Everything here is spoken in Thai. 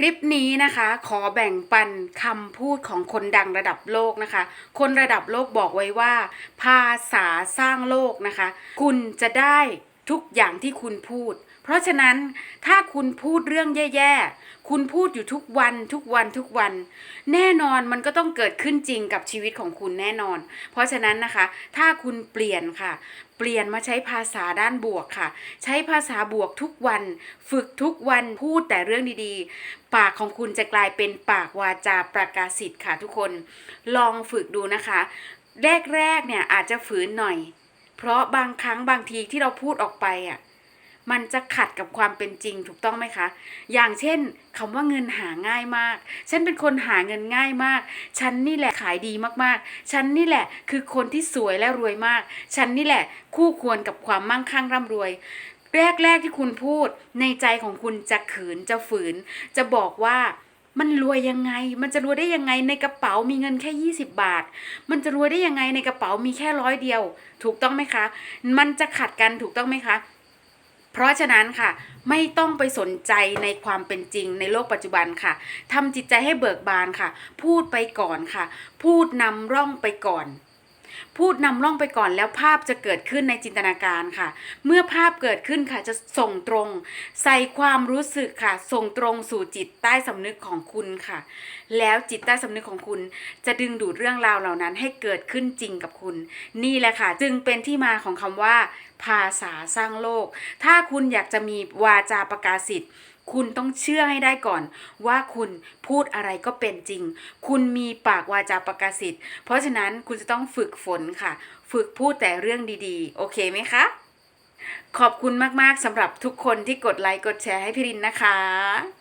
คลิปนี้นะคะขอแบ่งปันคำพูดของคนดังระดับโลกนะคะ คนระดับโลกบอกไว้ว่า ภาษาสร้างโลกนะคะ คุณจะได้ ทุกอย่างที่คุณพูด เพราะฉะนั้นถ้าคุณพูดเรื่องแย่ๆ คุณพูดอยู่ทุกวันทุกวันทุกวัน แน่นอนมันก็ต้องเกิดขึ้นจริงกับชีวิตของคุณแน่นอน เพราะฉะนั้นนะคะ ถ้าคุณเปลี่ยนค่ะ เปลี่ยนมาใช้ภาษาด้านบวกค่ะ ใช้ภาษาบวกทุกวัน ฝึกทุกวันพูดแต่เรื่องดีๆ ปากของคุณจะกลายเป็นปากวาจาประกาศสิทธิ์ค่ะทุกคน ลองฝึกดูนะคะ แรกๆเนี่ยอาจจะฝืนหน่อย เพราะบางครั้งบางทีที่เราพูดออกไปอะมันจะขัดกับความเป็นจริงถูกต้องไหมคะ อย่างเช่นคำว่าเงินหาง่ายมาก ฉันเป็นคนหาเงินง่ายมาก ฉันนี่แหละขายดีมากๆ ฉันนี่แหละคือคนที่สวยและรวยมาก ฉันนี่แหละคู่ควรกับความมั่งคั่งร่ำรวย แรกๆที่คุณพูดในใจของคุณจะขืนจะฝืน จะบอกว่า มันรวยยังไง มันจะรวยได้ยังไงในกระเป๋ามีเงินแค่ 20 บาท มันจะรวยได้ยังไงในกระเป๋ามีแค่ร้อยเดียว ถูกต้องไหมคะ มันจะขัดกันถูกต้องไหมคะ เพราะฉะนั้นค่ะ ไม่ต้องไปสนใจในความเป็นจริงในโลกปัจจุบันค่ะทำจิตใจให้เบิกบานค่ะ พูดไปก่อนค่ะ พูดนำร่องไปก่อน พูดนำร่องไปก่อนแล้วภาพจะเกิดขึ้นในจินตนาการค่ะ เมื่อภาพเกิดขึ้นค่ะจะส่งตรง ใส่ความรู้สึกค่ะ ส่งตรงสู่จิตใต้สำนึกของคุณค่ะ แล้วจิตใต้สำนึกของคุณจะดึงดูดเรื่องราวเหล่านั้นให้เกิดขึ้นจริงกับคุณ นี่แหละค่ะ จึงเป็นที่มาของคำว่า ภาษาสร้างโลก ถ้าคุณอยากจะมีวาจาประกาศสิทธิ์ คุณต้องเชื่อให้ได้ก่อนว่าคุณพูดอะไรก็เป็นจริง คุณมีปากวาจาประกาศิทธิ์เพราะฉะนั้นคุณจะต้องฝึกฝนค่ะ ฝึกพูดแต่เรื่องดีๆ โอเคไหมคะ ขอบคุณมากๆสำหรับทุกคนที่กดไลค์กดแชร์ให้พี่รินนะคะ